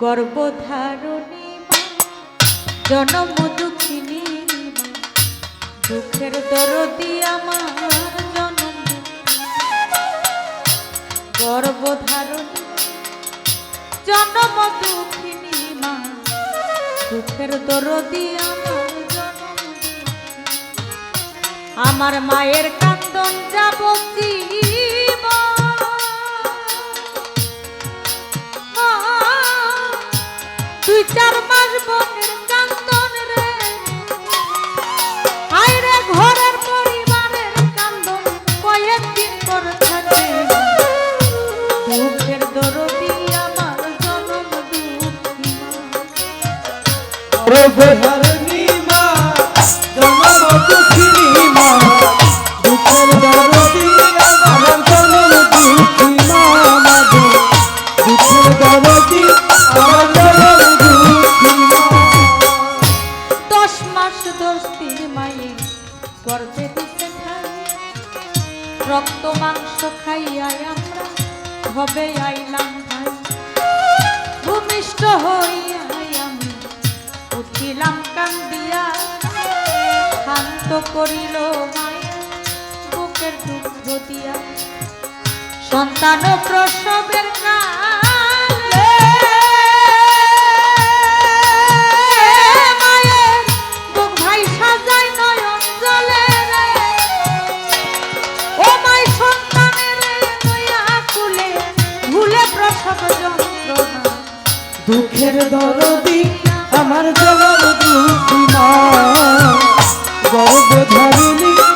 গর্ভধারণী মা, জনম দুঃখিনী দুঃখের দরদি আমার জনম গর্ভধারণী জনম দুঃখিনী মা, দুঃখের দরদি আমার জনম আমার মায়ের কান্দন যাব দুই চার মাস বনের কান্দন রে। হায় রে ঘরের পরিবারের কান্দন কয়েকদিন হবে আইলাম ভাই? ভূমিষ্ঠ হইয়া আমি, উঠিলাম কান্দিয়া শান্ত করিল মায়া বুকের দুঃখ দিয়া সন্তান প্রসবের কালে দুঃখের দরদি আমার জগৎ দুঃখ গর্ভধারিণী মাগো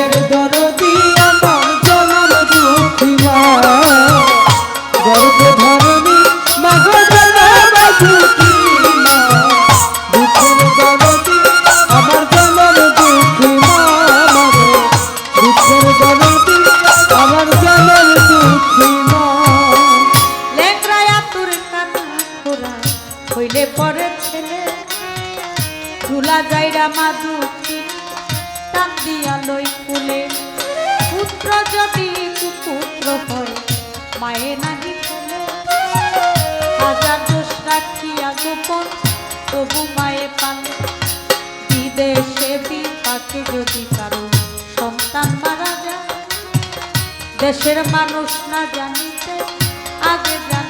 দুঃখের দরদি আমার জনম দুঃখী মা। দরদি দুঃখী মা। মাগো দরদি দুঃখী মা। দিয়া লই ফুলে পুত্র যদি কুপুত্র হয়, মায়ে নাহি হাজার দোষ রাখিয়া গোপন, তবু মায়ে পালে। বিদেশে বিপাকে যদি কারও সন্তান মারা যায়, দেশের মানুষ না জানিতে আগে জানে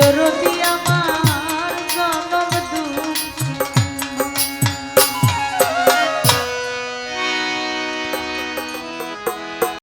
করবি আমার।